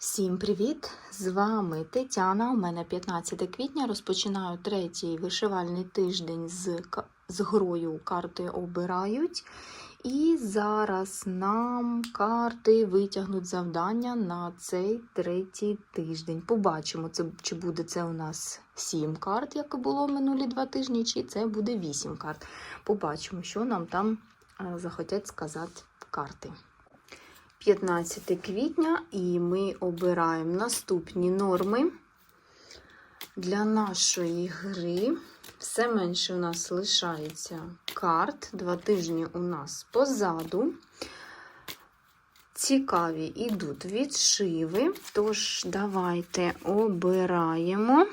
Всім привіт! З вами Тетяна. У мене 15 квітня. Розпочинаю третій вишивальний тиждень з, з грою карти обирають. І зараз нам карти витягнуть завдання на цей третій тиждень. Побачимо, це, чи буде це у нас 7 карт, як було минулі два тижні, чи це буде 8 карт. Побачимо, що нам там е, захотять сказати карти. 15 квітня, і ми обираємо наступні норми для нашої гри. Все менше у нас лишається карт. Два тижні у нас позаду. Цікаві йдуть відшиви. Тож, давайте обираємо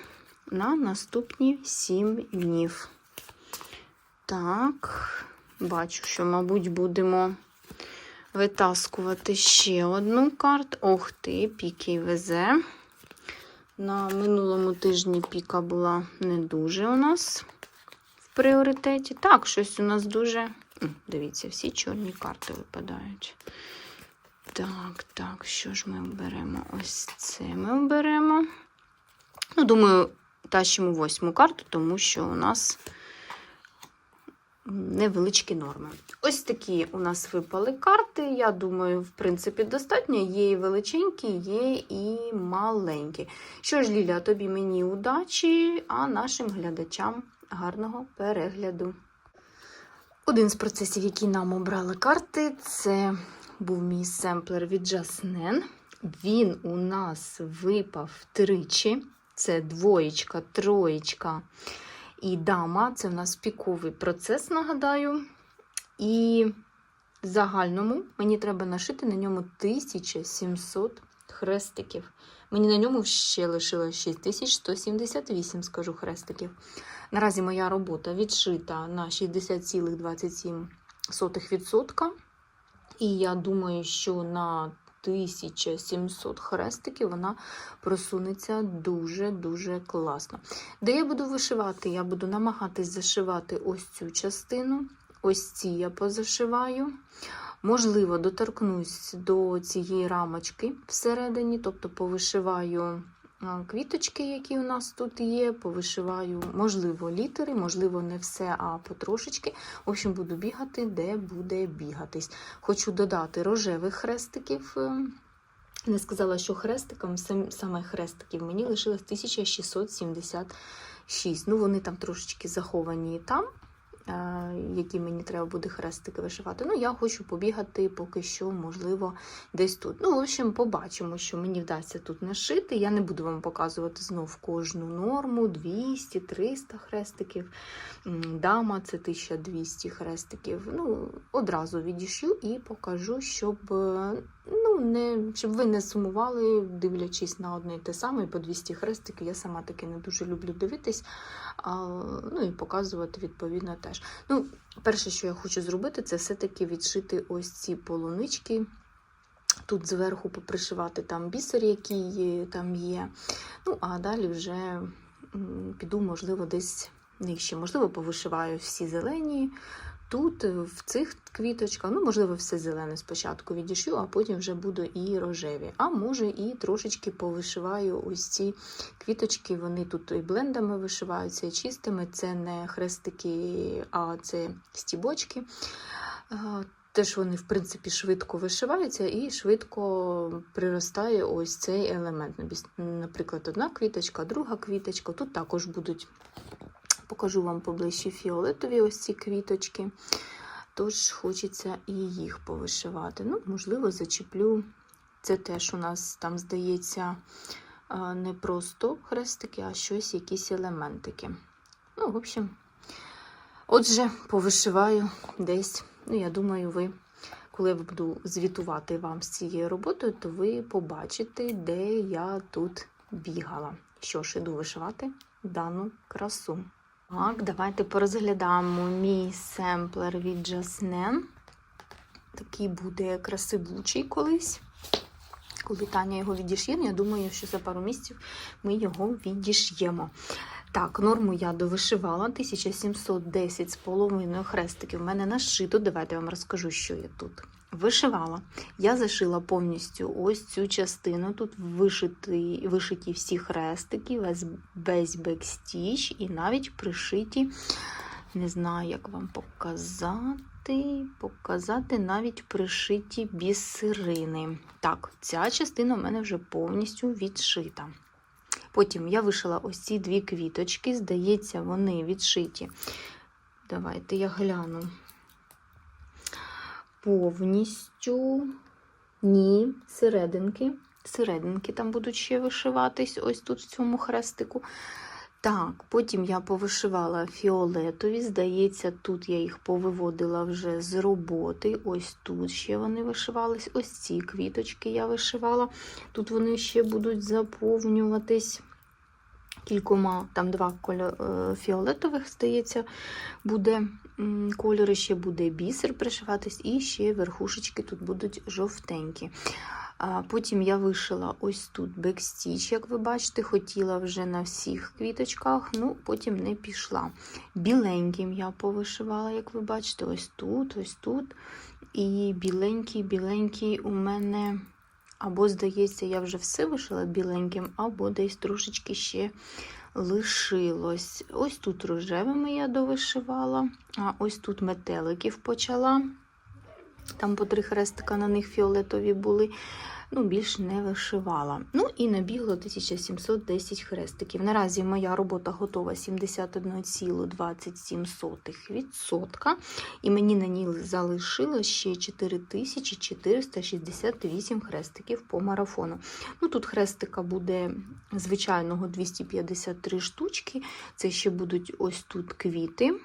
на наступні 7 днів. Так, бачу, що, мабуть, будемо витаскувати ще одну карту. Ох ти, піки везе. На минулому тижні піка була не дуже у нас в пріоритеті. Так, щось у нас дуже. Дивіться, всі чорні карти випадають. Так, так, що ж ми оберемо? Ось це ми оберемо. Ну, думаю, тащимо восьму карту, тому що у нас невеличкі норми. Ось такі у нас випали карти. Я думаю, в принципі, достатньо. Є і величенькі, є і маленькі. Що ж, Ліля, тобі мені удачі, а нашим глядачам гарного перегляду. Один з процесів, які нам обрали карти, це був мій семплер від Жаснен. Він у нас випав тричі. Це двоєчка, троєчка і дама. Це в нас піковий процес, нагадаю. І в загальному мені треба нашити на ньому 1700 хрестиків. Мені на ньому ще лишилось 6178, скажу, хрестиків. Наразі моя робота відшита на 60,27%. І я думаю, що на 1700 хрестиків вона просунеться дуже-дуже класно. Де я буду вишивати? Я буду намагатись зашивати ось цю частину. Ось ці я позашиваю. Можливо, доторкнусь до цієї рамочки всередині, тобто повишиваю квіточки, які у нас тут є, повишиваю, можливо, літери, можливо, не все, а потрошечки. В общем, буду бігати, де буде бігатись. Хочу додати рожевих хрестиків. е, Не сказала, що хрестиком, саме хрестиків мені лишилось 1676. Ну, вони там трошечки заховані там, які мені треба буде хрестики вишивати. Ну, я хочу побігати поки що, можливо, десь тут. Ну, в общем, побачимо, що мені вдасться тут нашити. Я не буду вам показувати знов кожну норму: 200, 300 хрестиків. Дама це 1200 хрестиків. Ну, одразу відішю і покажу, щоб, е, ну, не, щоб ви не сумували, дивлячись на одне і те саме, по 200 хрестиків. Я сама таки не дуже люблю дивитись, а, ну і показувати відповідно теж. Ну, перше, що я хочу зробити, це все-таки відшити ось ці полунички. Тут зверху попришивати там бісер, який там є. Ну, а далі вже піду, можливо, десь нижче. Можливо, повишиваю всі зелені. Тут, е, в цих квіточках, ну, можливо, все зелене спочатку відішю, а потім вже буду і рожеві. А може, і трошечки повишиваю ось ці квіточки. Вони тут і блендами вишиваються, і чистими. Це не хрестики, а це стібочки. Е, Теж вони, в принципі, швидко вишиваються і швидко приростає ось цей елемент. Наприклад, одна квіточка, друга квіточка. Тут також будуть, покажу вам поближче фіолетові ось ці квіточки. Тож хочеться і їх повишивати. Ну, можливо, зачеплю. Це теж у нас там, здається, не просто хрестики, а щось, якісь елементики. Ну, в общем, отже, повишиваю десь. Ну, я думаю, ви, коли я буду звітувати вам з цією роботою, то ви побачите, де я тут бігала. Що ж, іду вишивати дану красу. Так, давайте порозглядаємо мій семплер від Жаснен. Такий буде красивучий колись. Коли Таня його відіш'є, я думаю, що за пару місяців ми його відіш'ємо. Так, норму я довишивала 1710 з половиною хрестиків. У мене нашито. Давайте я вам розкажу, що я тут. Вишивала. Я зашила повністю ось цю частину. Тут вишиті, вишиті всі хрестики, весь, весь бекстіч і навіть пришиті, не знаю, як вам показати. Показати навіть пришиті бісерини. Так, ця частина в мене вже повністю відшита. Потім я вишила ось ці дві квіточки, здається, вони відшиті. Давайте я гляну. Повністю ні, серединки. Серединки там будуть ще вишиватись, ось тут в цьому хрестику. Так, потім я повишивала фіолетові. Здається, тут я їх повиводила вже з роботи. Ось тут ще вони вишивались. Ось ці квіточки я вишивала. Тут вони ще будуть заповнюватись кількома, там два кольо- е, фіолетових, здається, буде кольори, ще буде бісер пришиватись, і ще верхушечки тут будуть жовтенькі. Потім я вишила ось тут бекстіч, як ви бачите, хотіла вже на всіх квіточках, ну потім не пішла. Біленьким я повишивала, як ви бачите, ось тут, ось тут. І біленький, біленький у мене, або, здається, я вже все вишила біленьким, або десь трошечки ще лишилось. Ось тут рожевими я довишивала, а ось тут метеликів почала. Там по три хрестика на них фіолетові були. Ну, більш не вишивала. Ну і набігло 1710 хрестиків. Наразі моя робота готова 71,27%. І мені на ній залишилось ще 4468 хрестиків по марафону. Ну, Тут хрестика буде звичайного 253 штучки. Це ще будуть ось тут квіти.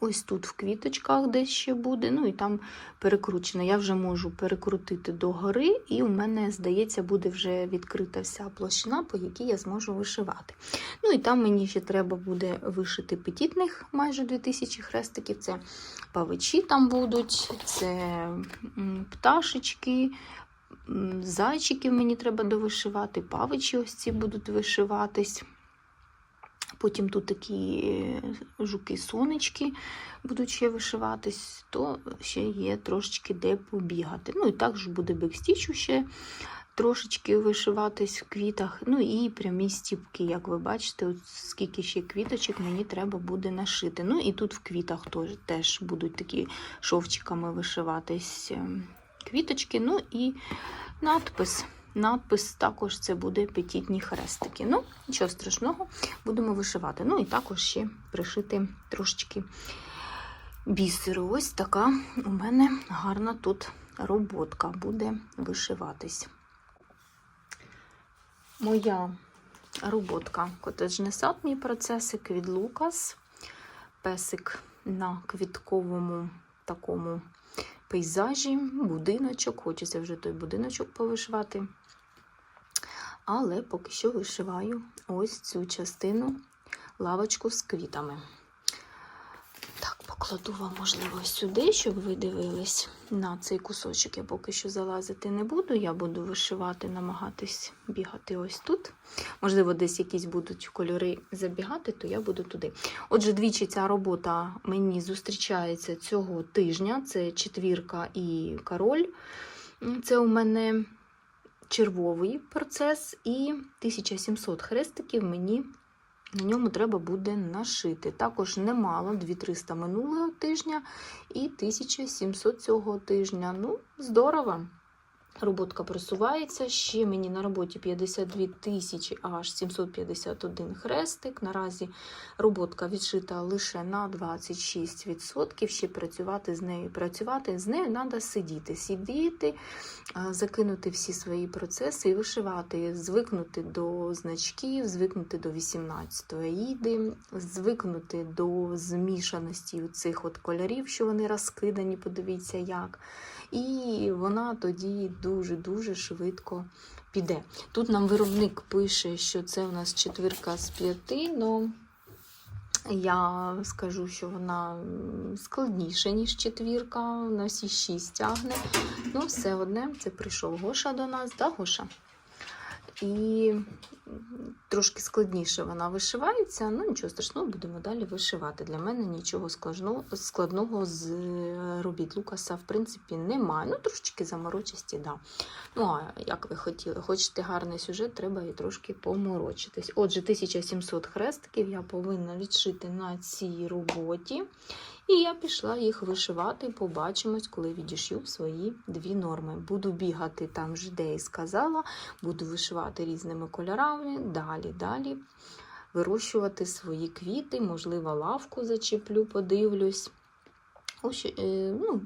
Ось тут в квіточках десь ще буде, ну і там перекручено. Я вже можу перекрутити догори, і у мене, здається, буде вже відкрита вся площина, по якій я зможу вишивати. Ну і там мені ще треба буде вишити петітних майже 2000 хрестиків. Це павичі там будуть, це пташечки. Зайчиків мені треба довишивати, павичі ось ці будуть вишиватись. Потім тут такі е, жуки-сонечки будуть ще вишиватись, то ще є трошечки де побігати. Ну і також буде бекстічу ще трошечки вишиватись в квітах. Ну і прямі стіпки, як ви бачите, от скільки ще квіточок мені треба буде нашити. Ну і тут в квітах теж, будуть такі шовчиками вишиватись ем, квіточки. Ну і надпис. Надпис також це буде петітні хрестики. Ну, нічого страшного, будемо вишивати. Ну і також ще пришити трошечки бісеру. Ось така у мене гарна тут роботка буде вишиватись. Моя роботка котеджний сад, мій процесик від Лукас. Песик на квітковому такому пейзажі, будиночок. Хочеться вже той будиночок повишивати. Але поки що вишиваю ось цю частину лавочку з квітами. Так, покладу вам, можливо, сюди, щоб ви дивились на цей кусочок. Я поки що залазити не буду. Я буду вишивати, намагатись бігати ось тут. Можливо, десь якісь будуть кольори забігати, то я буду туди. Отже, двічі ця робота мені зустрічається цього тижня. Це четвірка і король. Це у мене червовий процес, і 1700 хрестиків мені на ньому треба буде нашити. Також немало, 2300 минулого тижня і 1700 цього тижня. Ну, здорово. Роботка просувається. Ще мені на роботі 52 тисячі аж 751 хрестик. Наразі роботка відшита лише на 26%. Ще працювати з нею. Працювати з нею треба сидіти. Сидіти, закинути всі свої процеси і вишивати, звикнути до значків, звикнути до 18-ї аїди, звикнути до змішаності цих от кольорів, що вони розкидані, подивіться як. І вона тоді дуже-дуже швидко піде. Тут нам виробник пише, що це у нас четвірка з п'яти, але я скажу, що вона складніша, ніж четвірка, на всі шість тягне. Ну, все одне, це прийшов Гоша до нас, да, Гоша? І трошки складніше вона вишивається. Ну, нічого страшного, будемо далі вишивати. Для мене нічого складного, з е, робіт Лукаса, в принципі, немає. Ну, трошечки заморочисті, да. Ну, а як ви хотіли, хочете гарний сюжет, треба і трошки поморочитись. Отже, 1700 хрестиків я повинна відшити на цій роботі. І я пішла їх вишивати. Побачимось, коли відішью свої дві норми. Буду бігати там ж, де і сказала, буду вишивати різними кольорами. Далі, далі вирощувати свої квіти, можливо, лавку зачеплю, подивлюсь. Ось, е, ну,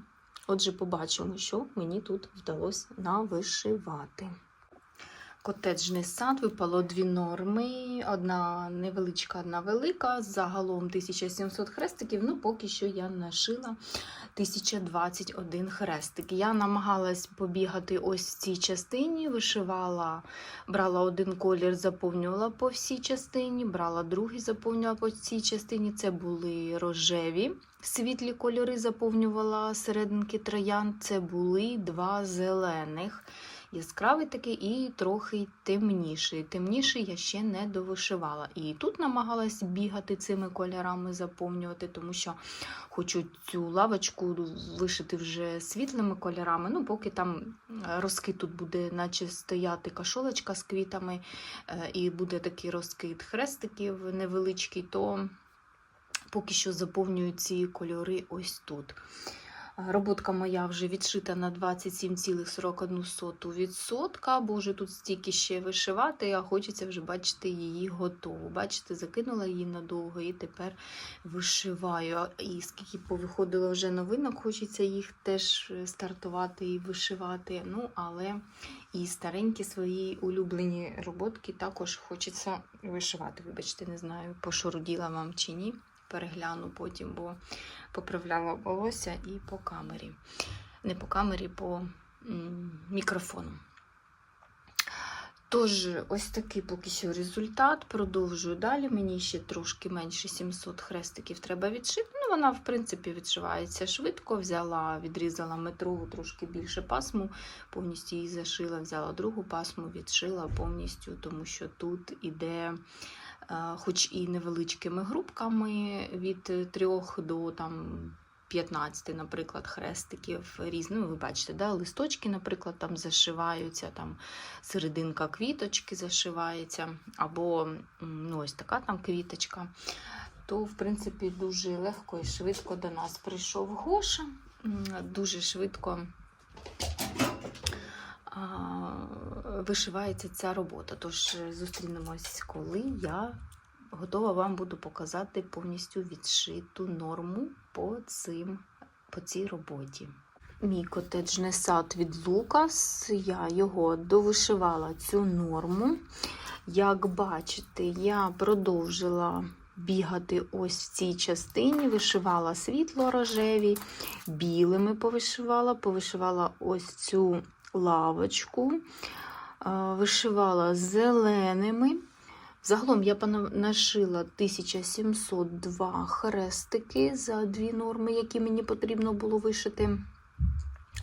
отже, побачимо, що мені тут вдалося навишивати. Котеджний сад випало дві норми, одна невеличка, одна велика. Загалом 1700 хрестиків. Ну, поки що я нашила 1021 хрестик. Я намагалась побігати ось в цій частині, вишивала, брала один колір, заповнювала по всій частині, брала другий, заповнювала по цій частині. Це були рожеві. Світлі кольори заповнювала серединки троян. Це були два зелених яскравий такий і трохи темніший. Темніший я ще не довишивала. І тут намагалась бігати цими кольорами, заповнювати, тому що хочу цю лавочку вишити вже світлими кольорами. Ну, поки там розкид тут буде, наче стояти кашолочка з квітами, е, і буде такий розкид хрестиків невеличкий, то поки що заповнюю ці кольори ось тут. Роботка моя вже відшита на 27,41%, бо вже тут стільки ще вишивати, а хочеться вже бачити її готову. Бачите, закинула її надовго і тепер вишиваю. І скільки повиходило вже новинок, хочеться їх теж стартувати і вишивати. Ну, але і старенькі свої улюблені роботки також хочеться вишивати. Вибачте, не знаю, пошуруділа вам чи ні перегляну потім, бо поправляла волосся і по камері. Не по камері, по мікрофону. Тож, ось такий поки що результат. Продовжую далі. Мені ще трошки менше 700 хрестиків треба відшити. Ну, вона, в принципі, відшивається швидко. Взяла, відрізала метрову трошки більше пасму, повністю її зашила, взяла другу пасму, відшила повністю, тому що тут іде хоч і невеличкими групками від 3 до там, 15, наприклад, хрестиків різних. Ну, ви бачите, да? листочки, наприклад, там зашиваються, там серединка квіточки зашивається, або ну, ось така там квіточка. То, в принципі, дуже легко і швидко до нас прийшов Гоша. Дуже швидко вишивається ця робота. Тож зустрінемось, коли я готова вам буду показати повністю відшиту норму по, цим, по цій роботі. Мій котеджний сад від Лукас, я його довишивала цю норму. Як бачите, я продовжила бігати ось в цій частині, вишивала світло рожеві, білими повишивала, повишивала ось цю лавочку, вишивала зеленими. Загалом я нашила 1702 хрестики за дві норми, які мені потрібно було вишити.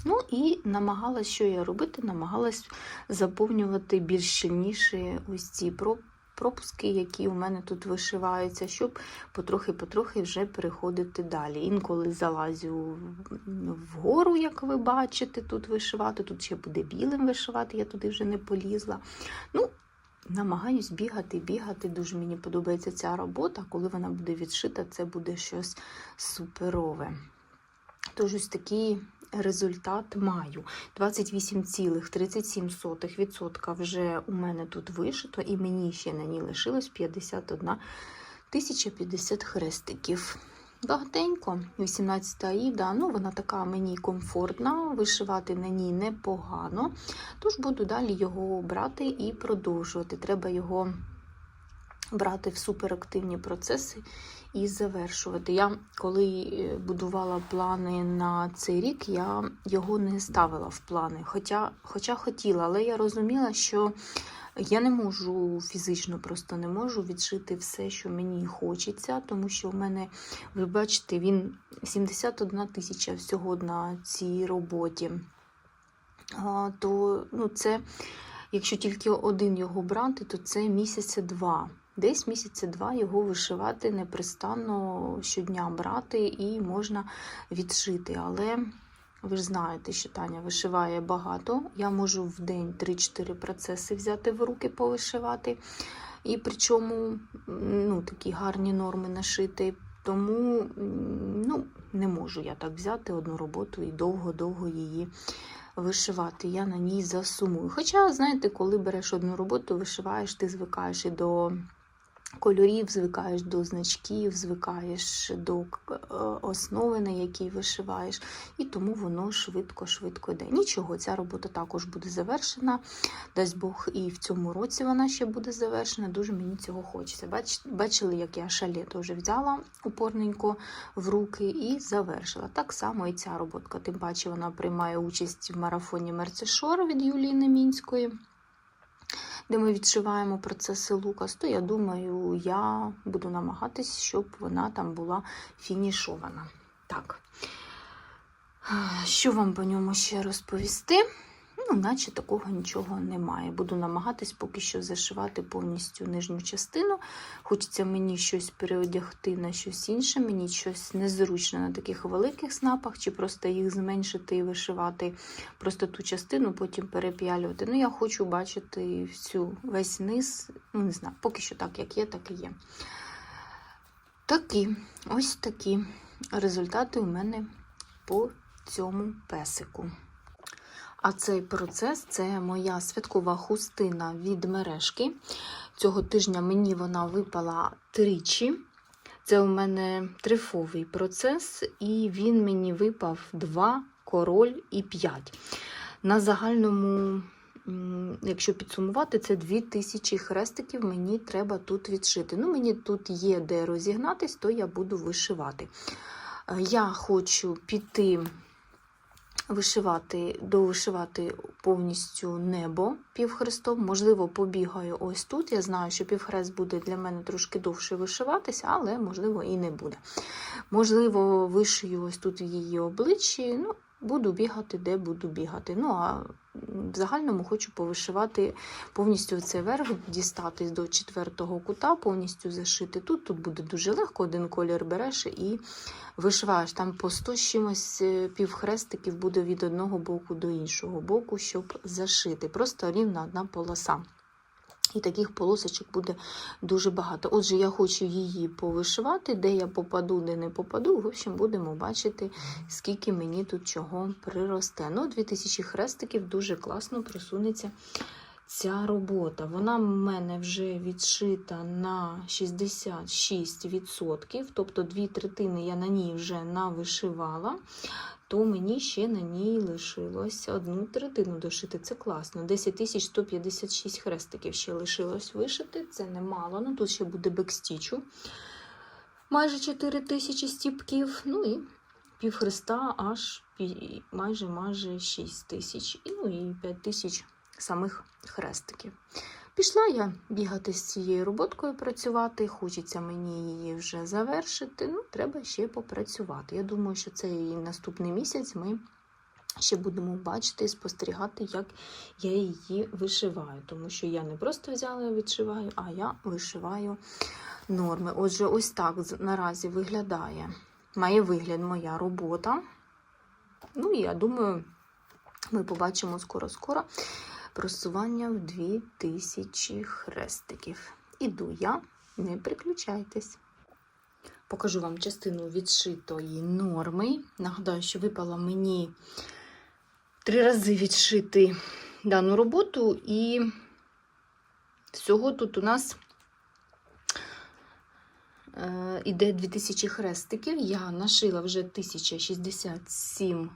Ну і намагалась, що я робити, намагалась заповнювати більш щільніше ось ці пропуски, які у мене тут вишиваються, щоб потрохи-потрохи вже переходити далі. Інколи залазю вгору, як ви бачите, тут вишивати. Тут ще буде білим вишивати, я туди вже не полізла. Ну, Намагаюсь бігати, бігати. Дуже мені подобається ця робота. Коли вона буде відшита, це буде щось суперове. Тож ось такий результат маю. 28,37% вже у мене тут вишито, і мені ще на ній лишилось 51 1050 хрестиків. Багатенько, 18 аїда, ну вона така мені комфортна, вишивати на ній непогано. Тож буду далі його брати і продовжувати. Треба його брати в суперактивні процеси і завершувати. Я коли е, будувала плани на цей рік, я його не ставила в плани. Хоча, Хоча хотіла, але я розуміла, що я не можу фізично просто не можу відшити все, що мені хочеться, тому що в мене, ви бачите, він 71 тисяча всього на цій роботі. А, То ну, це Якщо тільки один його брати, то це місяця два. Десь місяця два його вишивати непристанно щодня брати і можна відшити. Але ви ж знаєте, що Таня вишиває багато. Я можу в день 3-4 процеси взяти в руки, повишивати. І причому ну, такі гарні норми нашити. Тому ну, не можу я так взяти одну роботу і довго-довго її вишивати. Я на ній засумую. Хоча, знаєте, коли береш одну роботу, вишиваєш, ти звикаєш і до кольорів, звикаєш до значків, звикаєш до е, основи, на якій вишиваєш, і тому воно швидко-швидко йде. Нічого, ця робота також буде завершена. Дасть Бог, і в цьому році вона ще буде завершена. Дуже мені цього хочеться. Бач, бачили, як я шале теж взяла упорненько в руки і завершила. Так само і ця роботка. Тим паче вона приймає участь в марафоні Мерцешор від Юлії Немінської де ми відшиваємо процеси Лукас, то я думаю, я буду намагатись, щоб вона там була фінішована. Так, що вам по ньому ще розповісти? Ну, наче такого нічого немає. Буду намагатись поки що зашивати повністю нижню частину. Хочеться мені щось переодягти на щось інше, мені щось незручно на таких великих снапах, чи просто їх зменшити і вишивати просто ту частину, потім переп'ялювати. Ну, я хочу бачити всю весь низ. Ну, не знаю, поки що так, як є, так і є. Такі, ось такі результати у мене по цьому песику. А цей процес це моя святкова хустина від мережки. Цього тижня мені вона випала тричі. Це у мене трифовий процес, і він мені випав 2, король і 5. На загальному, якщо підсумувати, це 2000 хрестиків мені треба тут відшити. Ну, мені тут є де розігнатись, то я буду вишивати. Я хочу піти вишивати, довишивати повністю небо півхрестом. Можливо, побігаю ось тут. Я знаю, що півхрест буде для мене трошки довше вишиватися, але, можливо, і не буде. Можливо, вишию ось тут її обличчі. Ну, Буду бігати, де буду бігати. Ну, а в загальному хочу повишивати повністю цей верх, дістатись до четвертого кута, повністю зашити тут. Тут буде дуже легко, один колір береш і вишиваєш. Там по 100 з чимось півхрестиків буде від одного боку до іншого боку, щоб зашити. Просто рівна одна полоса. І таких полосочок буде дуже багато. Отже, я хочу її повишивати, де я попаду, де не попаду. В общем, будемо бачити, скільки мені тут чого приросте. Ну, 2000 хрестиків дуже класно просунеться ця робота. Вона в мене вже відшита на 66%, тобто дві третини я на ній вже навишивала то мені ще на ній лишилось одну третину дошити. Це класно. 10 156 хрестиків ще лишилось вишити. Це немало. Ну тут ще буде бекстічу. Майже 4 тисячі стіпків. Ну і пів хреста аж майже майже 6 тисяч. Ну і 5 тисяч самих хрестиків. Пішла я бігати з цією роботкою працювати, хочеться мені її вже завершити. Ну, треба ще попрацювати. Я думаю, що цей наступний місяць ми ще будемо бачити і спостерігати, як я її вишиваю. Тому що я не просто взяла і відшиваю, а я вишиваю норми. Отже, ось так наразі виглядає, має вигляд моя робота. Ну, і я думаю, ми побачимо скоро-скоро просування в 2000 хрестиків. Іду я, не приключайтесь. Покажу вам частину відшитої норми. Нагадаю, що випала мені три рази відшити дану роботу, і всього тут у нас е, іде 2000 хрестиків. Я нашила вже 1067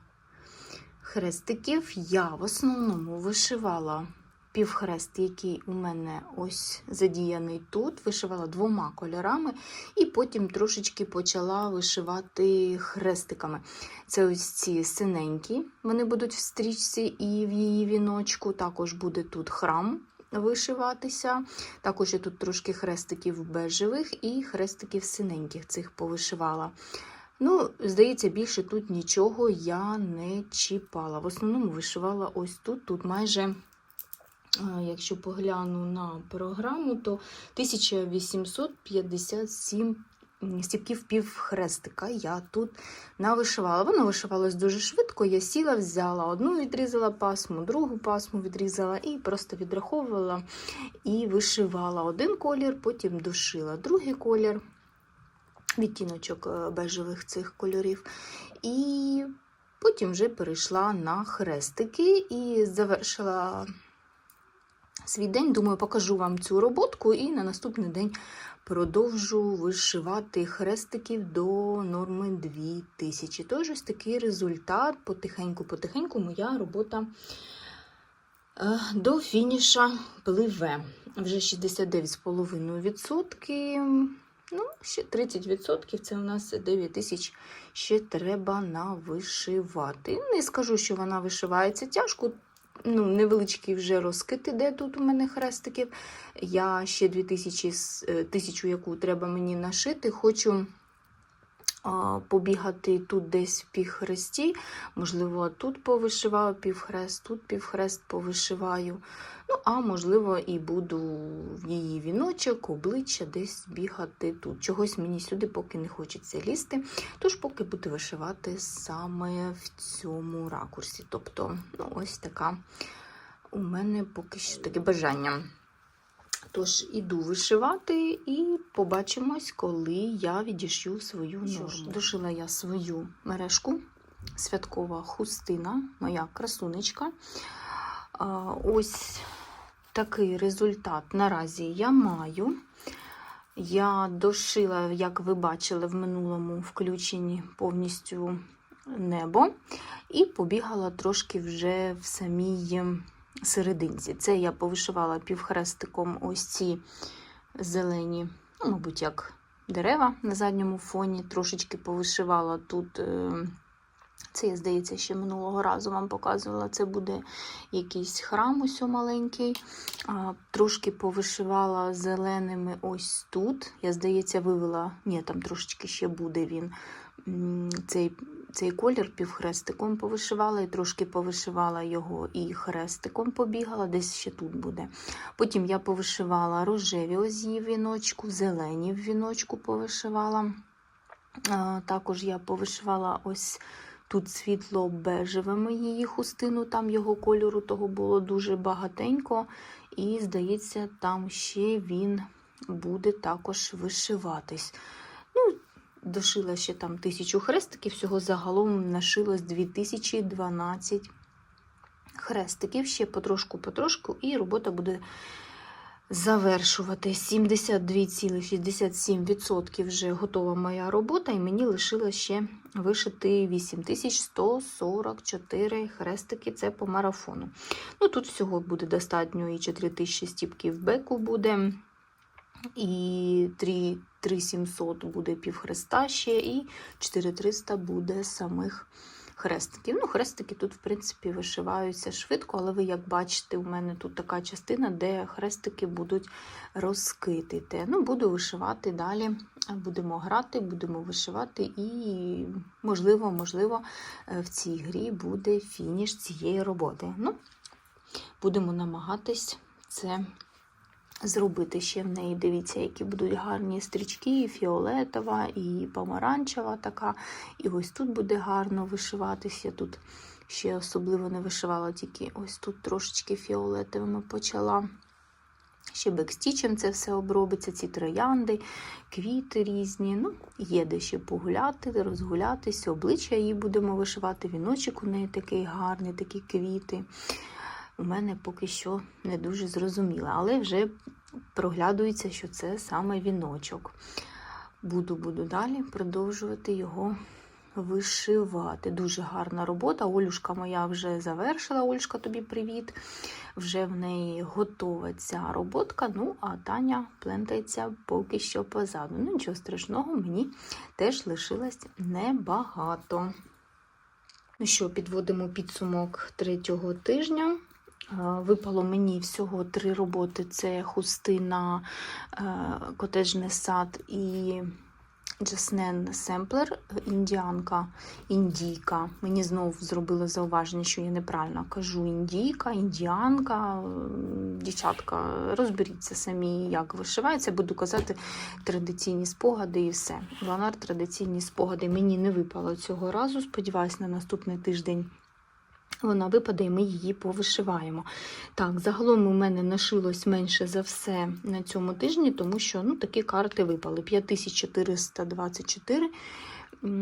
хрестиків я в основному вишивала півхрест, який у мене ось задіяний тут, вишивала двома кольорами, і потім трошечки почала вишивати хрестиками. Це ось ці синенькі, вони будуть в стрічці і в її віночку. Також буде тут храм. Вишиватися. Також я тут трошки хрестиків бежевих і хрестиків синеньких цих повишивала. Ну, здається, більше тут нічого я не чіпала. В основному вишивала ось тут, тут майже Якщо погляну на програму, то 1857 стіпків півхрестика я тут навишивала. Воно вишивалось дуже швидко. Я сіла, взяла одну, відрізала пасму, другу пасму відрізала і просто відраховувала і вишивала один колір, потім душила другий колір, відтіночок е, бежевих цих кольорів. І потім вже перейшла на хрестики і завершила свій день. Думаю, покажу вам цю роботку і на наступний день продовжу вишивати хрестиків до норми 2000. Тож ось такий результат. Потихеньку-потихеньку моя робота е, до фініша пливе. Вже 69,5%. Ну, ще 30% це у нас 9 тисяч ще треба навишивати. Не скажу, що вона вишивається тяжко. Ну, невеличкий вже розкид іде тут у мене хрестиків. Я ще 2000, з- е, тисячу, яку треба мені нашити, хочу побігати тут десь в півхресті. Можливо, тут повишиваю півхрест, тут півхрест повишиваю. Ну, а можливо, і буду в її віночок, обличчя десь бігати тут. Чогось мені сюди поки не хочеться лізти. Тож поки буду вишивати саме в цьому ракурсі. Тобто, ну, ось така у мене поки що таке бажання. Тож іду вишивати і побачимось, коли я відішью свою норму. Дошила я свою мережку, святкова хустина, моя красунечка. Ось такий результат наразі я маю. Я дошила, як ви бачили, в минулому включенні повністю небо, і побігала трошки вже в самій серединці. Це я повишивала півхрестиком ось ці зелені, ну, мабуть, як дерева на задньому фоні. Трошечки повишивала тут. е, Це, здається, ще минулого разу вам показувала. Це буде якийсь храм ось маленький. Трошки повишивала зеленими ось тут. Я, здається, вивела. Ні, там трошечки ще буде він. Цей, цей колір півхрестиком повишивала, і трошки повишивала його і хрестиком побігала, десь ще тут буде. Потім я повишивала рожеві її в віночку, зелені в віночку повишивала. Також я повишивала ось тут світло-бежевими її хустину, там його кольору того було дуже багатенько. І, здається, там ще він буде також вишиватись. Дошила ще там тисячу хрестиків, всього загалом нашилось 2012 хрестиків, ще потрошку-потрошку, і робота буде завершувати. 72,67% вже готова моя робота, і мені лишилось ще вишити 8144 хрестики. Це по марафону. Ну, Тут всього буде достатньо і 4000 стіпків беку буде. І 3 3700 буде півхреста ще, і 4300 буде самих хрестиків. Ну, хрестики тут, в принципі, вишиваються швидко, але ви, як бачите, у мене тут така частина, де хрестики будуть розкиті. Ну, буду вишивати далі. Будемо грати, будемо вишивати, і, можливо, можливо, в цій грі буде фініш цієї роботи. Ну, будемо намагатись це зробити ще в неї. Дивіться, які будуть гарні стрічки, і фіолетова, і помаранчева така. І ось тут буде гарно вишиватись. Я тут ще особливо не вишивала, тільки ось тут трошечки фіолетовими почала. Ще бекстічем це все обробиться, ці троянди, квіти різні. Ну, є де ще погуляти, розгулятися, обличчя її будемо вишивати. Віночок у неї такий гарний, такі квіти. У мене поки що не дуже зрозуміло, але вже проглядується, що це саме віночок. Буду, буду далі продовжувати його вишивати. Дуже гарна робота. Олюшка моя вже завершила. Олюшка, тобі привіт. Вже в неї готова ця роботка. Ну, а Таня плентається поки що позаду. Ну, нічого страшного, мені теж лишилось небагато. Ну що, підводимо підсумок третього тижня. Випало мені всього три роботи: це хустина, котежний сад і Джаснен Семплер, індіанка, індійка. Мені знов зробили зауваження, що я неправильно кажу індійка, індіанка. Дівчатка, розберіться самі, як вишивається. Буду казати традиційні спогади і все. Ланар традиційні спогади. Мені не випало цього разу. Сподіваюсь, на наступний тиждень вона випаде і ми її повишиваємо. Так, загалом у мене нашилось менше за все на цьому тижні, тому що ну, такі карти випали. 5424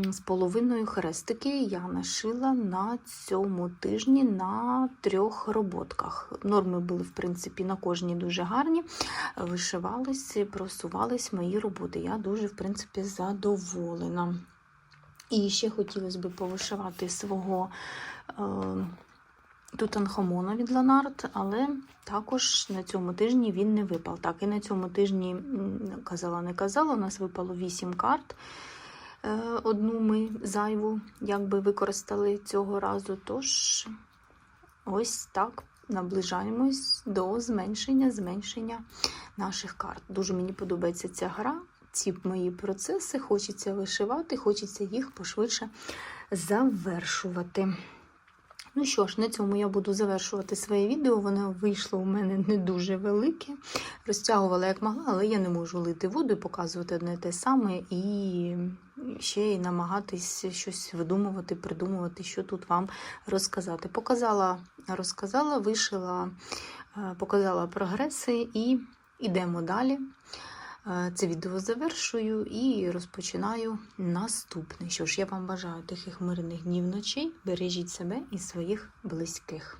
з половиною хрестики я нашила на цьому тижні на трьох роботках. Норми були, в принципі, на кожній дуже гарні. Вишивались, просувались мої роботи. Я дуже, в принципі, задоволена. І ще хотілося б повишивати свого Тутанхамона від Ланарт, але також на цьому тижні він не випав. Так, і на цьому тижні, казала, не казала, у нас випало 8 карт. Е, Одну ми зайву якби використали цього разу. Тож ось так наближаємось до зменшення, зменшення наших карт. Дуже мені подобається ця гра, ці мої процеси. Хочеться вишивати, хочеться їх пошвидше завершувати. Ну що ж, на цьому я буду завершувати своє відео. Воно вийшло у мене не дуже велике. Розтягувала як могла, але я не можу лити воду показувати одне те саме і ще й намагатись щось видумувати, придумувати, що тут вам розказати. Показала, розказала, вишила, е, показала прогреси і йдемо далі. Це відео завершую і розпочинаю наступне. Що ж, я вам бажаю тихих мирних днів ночей. Бережіть себе і своїх близьких.